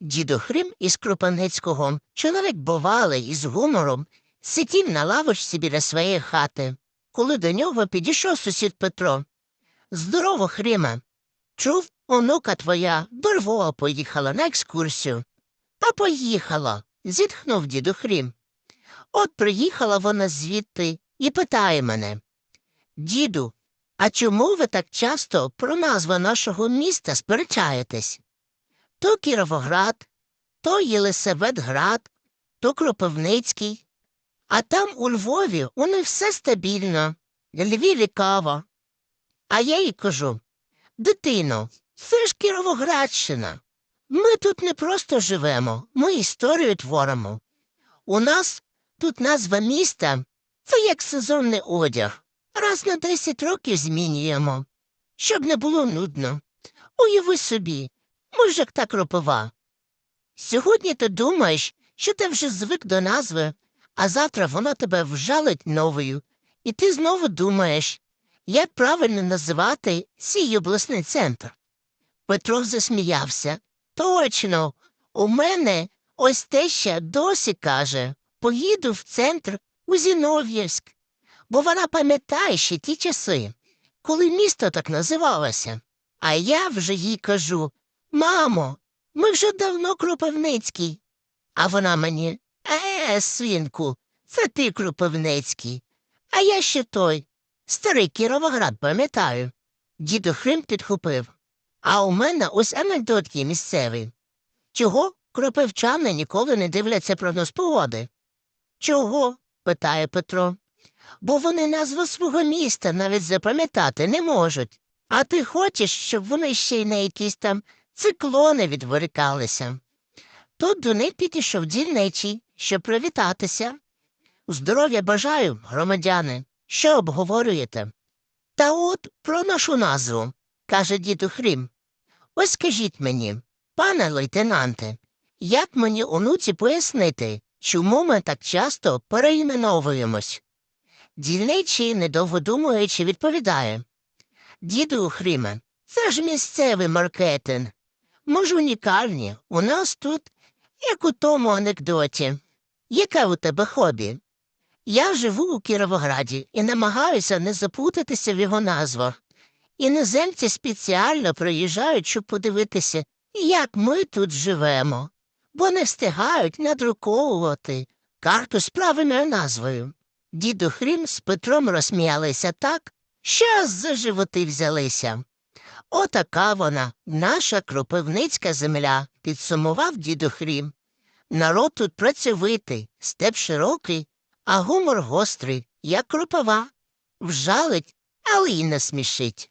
Дідо Хрим із Кропивницького, чоловік бувалий із гумором, сидів на лавочці біля своєї хати, коли до нього підійшов сусід Петро. Здорово, Хриме. Чув, онука твоя до Львова поїхала на екскурсію. Та поїхала, зітхнув діду Хрім. От приїхала вона звідти і питає мене. Діду, а чому ви так часто про назву нашого міста сперечаєтесь? То Кіровоград, то Єлисаветград, то Кропивницький. А там у Львові у них все стабільно, Львіві кава. А я їй кажу, дитино, це ж Кіровоградщина. Ми тут не просто живемо, ми історію творимо. У нас тут назва міста це як сезонний одяг. Раз на десять років змінюємо, щоб не було нудно. Уяви собі, мужик та кропива. Сьогодні ти думаєш, що ти вже звик до назви, а завтра вона тебе вжалить новою, і ти знову думаєш, як правильно називати свій обласний центр. Петро засміявся. Точно, у мене ось те ще досі каже поїду в центр у Зінов'євськ, бо вона пам'ятає ще ті часи, коли місто так називалося. А я вже їй кажу Мамо, ми вже давно Кропивницький. А вона мені Е, синку, це ти Кропивницький. А я ще той. Старий Кіровоград, пам'ятаю. Дідо Хрим підхопив. А у мене ось анекдот є місцевий. Чого кропивчани ніколи не дивляться прогноз погоди? Чого? питає Петро. Бо вони назву свого міста навіть запам'ятати не можуть. А ти хочеш, щоб вони ще й на якісь там циклони відволікалися. Тут до них підійшов дільничий, щоб привітатися. Здоров'я бажаю, громадяни. Що обговорюєте? Та от про нашу назву, каже діду Хрім. Ось скажіть мені, пане лейтенанте, як мені онуці пояснити, чому ми так часто переіменовуємось? Дільничий, недовго думаючи, відповідає. Діду Хріме, це ж місцевий маркетинг. Ми ж унікальні. У нас тут, як у тому анекдоті. Яке у тебе хобі? Я живу у Кіровограді і намагаюся не запутатися в його назвах. Іноземці спеціально приїжджають, щоб подивитися, як ми тут живемо, бо не встигають надруковувати карту з правильною назвою. Діду Хрім з Петром розсміялися так, що за животи взялися. Отака вона, наша кропивницька земля, підсумував діду Хрім. Народ тут працьовитий, степ широкий, а гумор гострий, як кропива. Вжалить, але й не смішить.